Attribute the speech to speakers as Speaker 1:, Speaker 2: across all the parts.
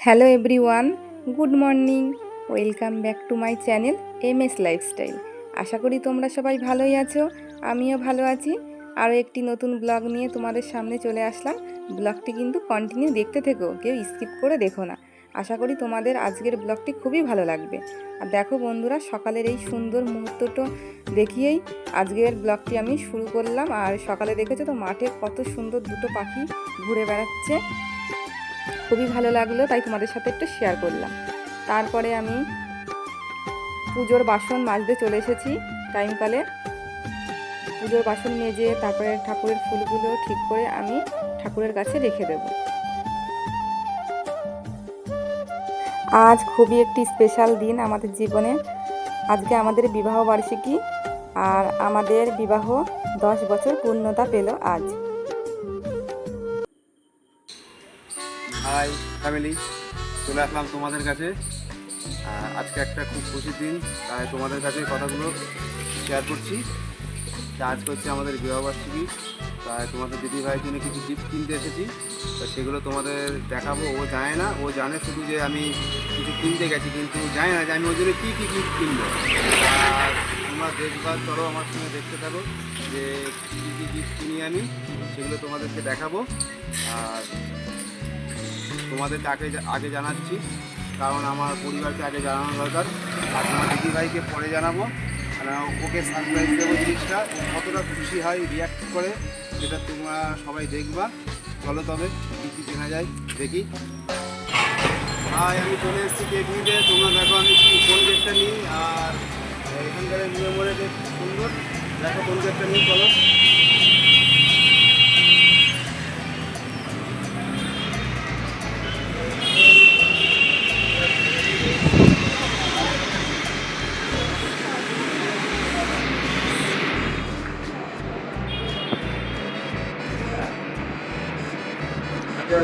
Speaker 1: Hello everyone, good morning, welcome back to my channel M S lifestyle. আশা করি তোমরা সবাই ভালোই আছো, আমিও ভালো আছি। আরও একটি নতুন ব্লগ নিয়ে তোমাদের সামনে চলে আসলাম। ব্লগটি কিন্তু কন্টিনিউ দেখতে থেকো, কেউ স্কিপ করে দেখো না। আশা করি তোমাদের আজকের ব্লগটি খুবই ভালো লাগবে। আর দেখো বন্ধুরা, সকালের এই সুন্দর মুহূর্তটা দেখিয়েই আজকের ব্লগটি আমি শুরু করলাম। আর সকালে দেখেছ তো মাঠে কত সুন্দর দুটো পাখি ঘুরে বেড়াচ্ছে। খুবই ভালো লাগল, তাই তোমাদের সাথে একটু শেয়ার করলাম। তারপরে আমি পুজোর বাসন মাজতে চলে এসেছি টাইমকালে পুজোর বাসন মেজে তারপরে ঠাকুরের ফুলগুলো ঠিক করে আমি ঠাকুরের কাছে রেখে দেব। আজ খুবই একটি স্পেশাল দিন আমাদের জীবনে। আজকে আমাদের বিবাহ বার্ষিকী, আর আমাদের বিবাহ দশ বছর পূর্ণতা পেল আজ।
Speaker 2: হাই ফ্যামিলি চলে আসলাম তোমাদের কাছে। আজকে একটা খুব খুশির দিন, তাই তোমাদের কাছে কথাগুলো শেয়ার করছি। তা আজকে হচ্ছে আমাদের বিবাহবার্ষিকী, তাই তোমাদের দিদি ভাইয়ের জন্য কিছু গিফট কিনতে এসেছি। তো সেগুলো তোমাদের দেখাবো, ও জানে না, ও জানে শুধু যে আমি কিছু কিনতে গেছি, কিন্তু জানে না যে আমি ওই জন্য কী কী গিফট কিনবো। আর তোমরা দেখবা চলো আমার সঙ্গে দেখতে থাকো যে কী কী গিফট কিনি আমি, সেগুলো তোমাদেরকে দেখাবো। আর তোমাদের আগে আগে জানাচ্ছি, কারণ আমার পরিবারকে আগে জানানো দরকার। আর তোমার দিদি ভাইকে পরে জানাব। আর ওকে সারপ্রাইজ দেবো জিনিসটা কতটা খুশি হয় রিয়াক্ট করে, সেটা তোমরা সবাই দেখবা। চলো তবে, কী কী যায়, দেখি। হাই আমি চলে এসেছি কেক নিতে তোমরা দেখো আমি কোন কেকটা নিই, আর এখানকার নিয়মরে কেক সুন্দর। দেখো কোন কেকটা নিই, চলো। এই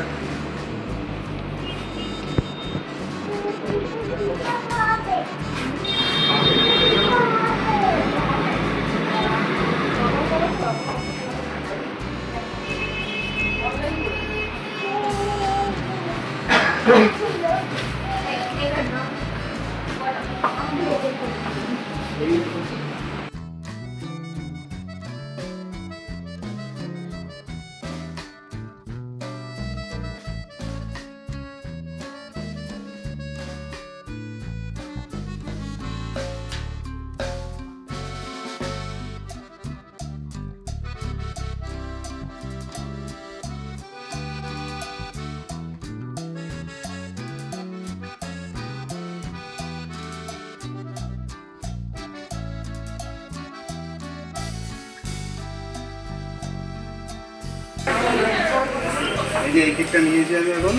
Speaker 2: যে এই কেকটা নিয়েছি আমি এখন।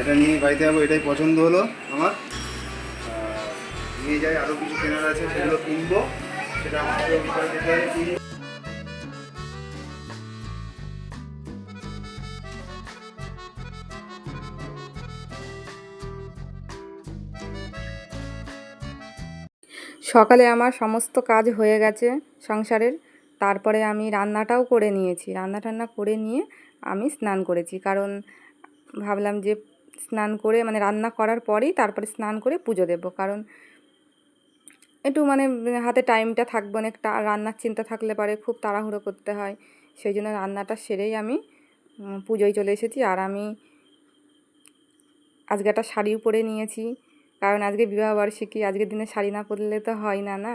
Speaker 2: এটা নিয়ে বাড়িতে যাব, এটাই পছন্দ হলো আমার। নিয়ে যাই আরও কিছু কেনার আছে, সেগুলো কিনবো।
Speaker 1: সকালে আমার সমস্ত কাজ হয়ে গেছে সংসারের। তারপরে আমি রান্নাটাও করে নিয়েছি। রান্না টান্না করে নিয়ে আমি স্নান করেছি। কারণ ভাবলাম যে স্নান করে মানে রান্না করার পরেই তারপরে স্নান করে পুজো দেব। কারণ একটু মানে হাতে টাইমটা থাকবে আর রান্নার চিন্তা থাকলে পারে খুব তাড়াহুড়ো করতে হয়। সেই জন্য রান্নাটা সেরেই আমি পুজোয় চলে এসেছি। আর আমি আজকে একটা শাড়িও পরে নিয়েছি। কারণ আজকে বিবাহবার্ষিকী আজকের দিনে শাড়ি না পরলে তো হয় না না?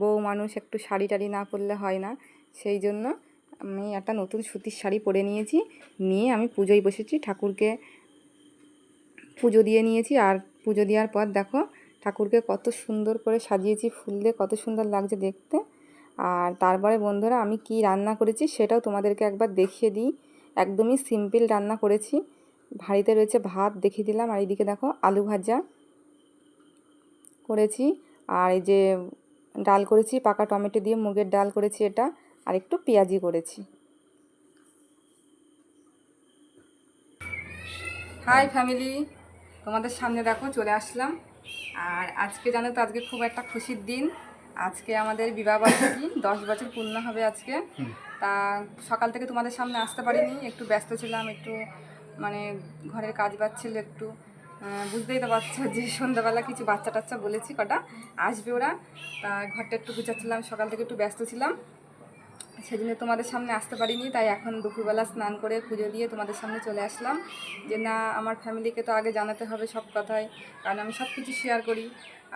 Speaker 1: বউ মানুষ একটু শাড়ি টাড়ি না পরলে হয় না। সেই জন্য আমি একটা নতুন সুতির শাড়ি পরে নিয়েছি। নিয়ে আমি পুজোয় বসেছি, ঠাকুরকে পুজো দিয়ে নিয়েছি। আর পুজো দেওয়ার পর দেখো, ঠাকুরকে কত সুন্দর করে সাজিয়েছি ফুল দিয়ে, কত সুন্দর লাগছে দেখতে। আর তারপরে বন্ধুরা, আমি কি রান্না করেছি সেটাও তোমাদেরকে একবার দেখিয়ে দিই। একদমই সিম্পল রান্না করেছি। ভাঁড়িতে রয়েছে ভাত, দেখিয়ে দিলাম। আর এইদিকে দেখো, আলু ভাজা করেছি। আর এই যে ডাল করেছি, পাকা টমেটো দিয়ে মুগের ডাল করেছি এটা। আর একটু পেঁয়াজি করেছি। হাই ফ্যামিলি তোমাদের সামনে দেখো চলে আসলাম। আর আজকে জানো তো আজকে খুব একটা খুশির দিন। আজকে আমাদের বিবাহ বার্ষিকী দশ বছর পূর্ণ হবে আজকে। তা সকাল থেকে তোমাদের সামনে আসতে পারিনি একটু ব্যস্ত ছিলাম একটু মানে ঘরের কাজ বাচ্ছিল একটু। বুঝতেই তো পারছ যে সন্ধ্যাবেলা কিছু বাচ্চা টাচ্চা বলেছি কটা আসবে ওরা। তা ঘরটা একটু গুছাচ্ছিলাম সকাল থেকে একটু ব্যস্ত ছিলাম। সেদিনে তোমাদের সামনে আসতে পারিনি তাই এখন দুপুরবেলা স্নান করে পুজো দিয়ে তোমাদের সামনে চলে আসলাম। যে না আমার ফ্যামিলিকে তো আগে জানাতে হবে সব কথাই কারণ আমি সব কিছু শেয়ার করি।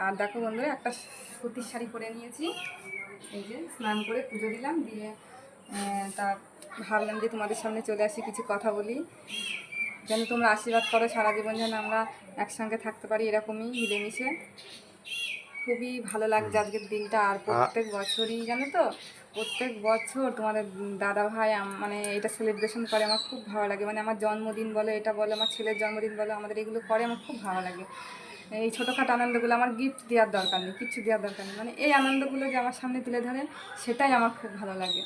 Speaker 1: আর দেখো বন্ধুরা একটা সুতির শাড়ি পরে নিয়েছি। এই যে স্নান করে পুজো দিলাম দিয়ে তা ভাবলাম যে তোমাদের সামনে চলে আসি কিছু কথা বলি। যেন তোমরা আশীর্বাদ করো সারা জীবন যেন আমরা একসঙ্গে থাকতে পারি এরকমই মিলেমিশে। খুবই ভালো লাগছে আজকের দিনটা আর প্রত্যেক বছরই জানো তো? প্রত্যেক বছর তোমাদের দাদা ভাই মানে এটা সেলিব্রেশন করে, আমার খুব ভালো লাগে। মানে আমার জন্মদিন বলো, এটা বলো, আমার ছেলের জন্মদিন বলো, আমাদের এগুলো করে, আমার খুব ভালো লাগে। এই ছোটোখাটো আনন্দগুলো আমার গিফট দেওয়ার দরকার নেই কিচ্ছু দেওয়ার দরকার নেই। মানে এই আনন্দগুলো যে আমার সামনে তুলে ধরে সেটাই আমার খুব ভালো লাগে।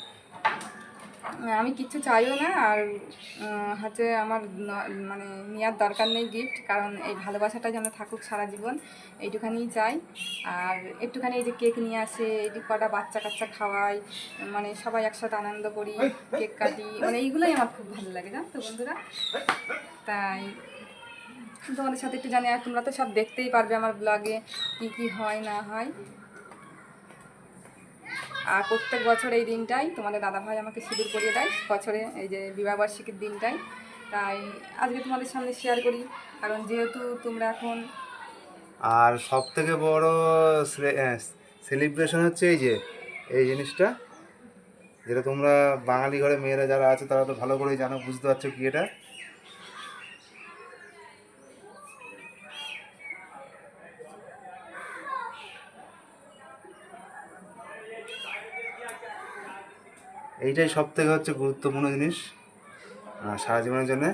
Speaker 1: আমি কিচ্ছু চাইও না আর হচ্ছে আমার মানে নেওয়ার দরকার নেই গিফট কারণ এই ভালোবাসাটা যেন থাকুক সারা জীবন, এইটুখানিই চাই। আর একটুখানি এই যে কেক নিয়ে আসে, এই কটা বাচ্চা কাচ্চা খাওয়াই মানে সবাই একসাথে আনন্দ করি কেক কাটি মানে এইগুলোই আমার খুব ভালো লাগে, জানো তো বন্ধুরা? তাই, তোমাদের সাথে একটু জানি, আর তোমরা তো সব দেখতেই পারবে আমার ব্লগে কী কী হয় না হয়। আর প্রত্যেক বছর এই দিনটাই তোমাদের দাদাভাই আমাকে সিঁদুর পরিয়ে দেয়। বছরে এই যে বিবাহবার্ষিকীর দিনটাই। তাই আজকে তোমাদের সামনে শেয়ার করি। কারণ যেহেতু তোমরা এখন
Speaker 2: আর সব থেকে বড় সেলিব্রেশন হচ্ছে এই যে, এই জিনিসটা। যেটা তোমরা বাঙালি ঘরে মেয়েরা যারা আছে, তারা তো ভালো করেই জানো, বুঝতে পারছ কি এটা। এইটাই সব থেকে হচ্ছে গুরুত্বপূর্ণ জিনিস সারা জীবনের জন্যে।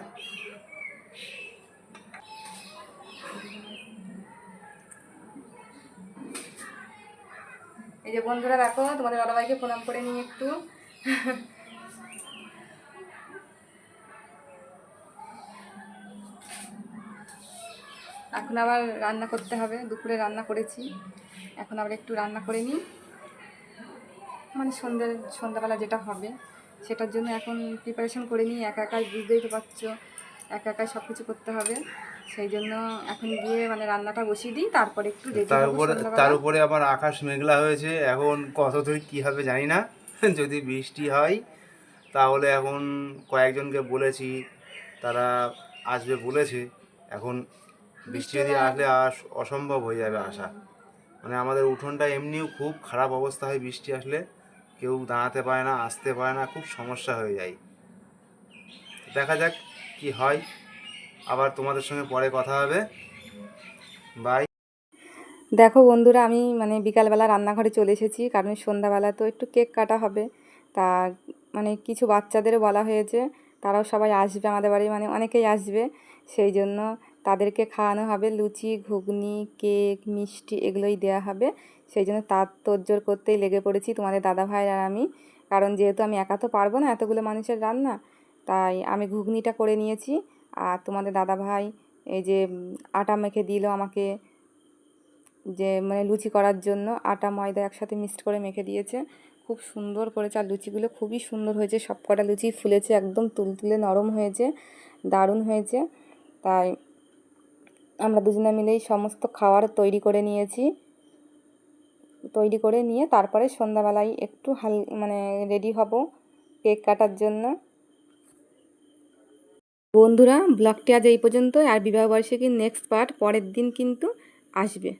Speaker 1: এই যে বন্ধুরা দেখো, তোমাদের দাদাভাইকে প্রণাম করে নিই একটু। এখন আবার রান্না করতে হবে, দুপুরে রান্না করেছি। এখন আবার একটু রান্না করে নিই। মানে সন্ধ্যে সন্ধ্যাবেলা যেটা হবে সেটার জন্য এখন প্রিপারেশন করে নিই একা একাই বুঝতেই তো পারছ একা একাই সব কিছু করতে হবে। সেই জন্য এখন গিয়ে মানে রান্নাটা বসিয়ে দিই তারপরে একটু
Speaker 2: তার উপরে। তার উপরে আবার আকাশ মেঘলা হয়েছে এখন কত দূর কী হবে জানি না যদি বৃষ্টি হয় তাহলে এখন কয়েকজনকে বলেছি তারা আসবে বলেছে এখন বৃষ্টি যদি আসলে আস অসম্ভব হয়ে যাবে আসা মানে আমাদের উঠোনটা এমনিও খুব খারাপ অবস্থা হয় বৃষ্টি আসলে। কেউ দাঁড়াতে পারে না, আসতে পারে না, খুব সমস্যা হয়ে যায়। দেখা যাক কি হয়। আবার তোমাদের সঙ্গে পরে কথা হবে। বাই
Speaker 1: দেখো বন্ধুরা, আমি মানে বিকালবেলা রান্নাঘরে চলে এসেছি, কারণ সন্ধ্যাবেলা তো একটু কেক কাটা হবে। তা মানে কিছু বাচ্চাদেরও বলা হয়েছে, তারাও সবাই আসবে আমাদের বাড়ি মানে অনেকেই আসবে। সেই জন্য তাদেরকে খাওয়ানো হবে, লুচি, ঘুগনি, কেক, মিষ্টি এগুলোই দেওয়া হবে। সেই জন্য তার তোড়জোড় করতেই লেগে পড়েছি তোমাদের দাদা ভাই আর আমি। কারণ যেহেতু আমি একা তো পারব না এতগুলো মানুষের রান্না, তাই আমি ঘুগনিটা করে নিয়েছি। আর তোমাদের দাদা ভাই এই যে আটা মেখে দিল আমাকে যে মানে লুচি করার জন্য, আটা, ময়দা একসাথে মিক্সড করে মেখে দিয়েছে। খুব সুন্দর করেছে আর লুচিগুলো খুবই সুন্দর হয়েছে, সব কটা লুচি ফুলেছে, একদম তুলতুলে নরম হয়েছে, দারুণ হয়েছে। তাই আমরা দুজনে মিলেই সমস্ত খাবার তৈরি করে নিয়েছি। তৈরি করে নিয়ে তারপরে সন্ধ্যাবেলায় একটু হাল মানে রেডি হব কেক কাটার জন্য। বন্ধুরা, ব্লগটি আজ এই পর্যন্ত আর বিবাহবার্ষিকীর নেক্সট পার্ট পরের দিন কিন্তু আসবে।